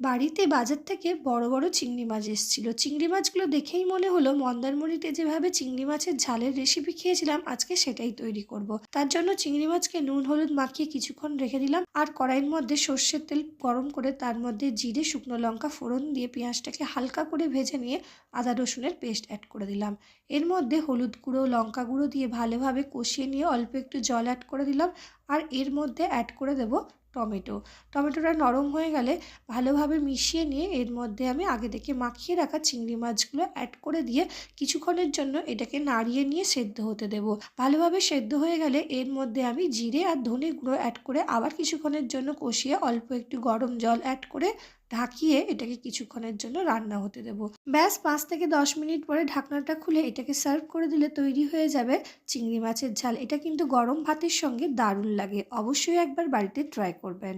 বাড়িতে বাজার থেকে বড় বড় চিংড়ি মাছ এসেছিল চিংড়ি মাছগুলো দেখেই মনে হলো মন্দারমণিতে যেভাবে চিংড়ি মাছের ঝালের রেসিপি খেয়েছিলাম, আজকে সেটাই তৈরি করব। তার জন্য চিংড়ি মাছকে নুন, হলুদ মাখিয়ে কিছুক্ষণ রেখে দিলাম আর কড়াইয়ের মধ্যে সর্ষের তেল গরম করে তার মধ্যে জিরে, শুকনো লঙ্কা ফোড়ন দিয়ে পেঁয়াজটাকে হালকা করে ভেজে নিয়ে আদা রসুনের পেস্ট অ্যাড করে দিলাম এর মধ্যে হলুদ গুঁড়ো, লঙ্কা গুঁড়ো দিয়ে ভালোভাবে কষিয়ে নিয়ে অল্প একটু জল অ্যাড করে দিলাম আর এর মধ্যে অ্যাড করে দেবো টমেটো। টমেটোটা নরম হয়ে গেলে ভালোভাবে মিশিয়ে নিয়ে এর মধ্যে আমি আগে থেকে মাখিয়ে রাখা চিংড়ি মাছগুলো অ্যাড করে দিয়ে কিছুক্ষণের জন্য এটাকে নাড়িয়ে নিয়ে সেদ্ধ হতে দেব। ভালোভাবে সেদ্ধ হয়ে গেলে এর মধ্যে আমি জিরে আর ধনে গুঁড়ো অ্যাড করে আবার কিছুক্ষণের জন্য কষিয়ে অল্প একটু গরম জল অ্যাড করে ঢাকিয়ে এটাকে কিছুক্ষণের জন্য রান্না হতে দেবো। ব্যাস, পাঁচ থেকে দশ মিনিট পরে ঢাকনাটা খুলে এটাকে সার্ভ করে দিলে তৈরি হয়ে যাবে চিংড়ি মাছের ঝাল। এটা কিন্তু গরম ভাতের সঙ্গে দারুণ লাগে। অবশ্যই একবার বাড়িতে ট্রাই করবেন।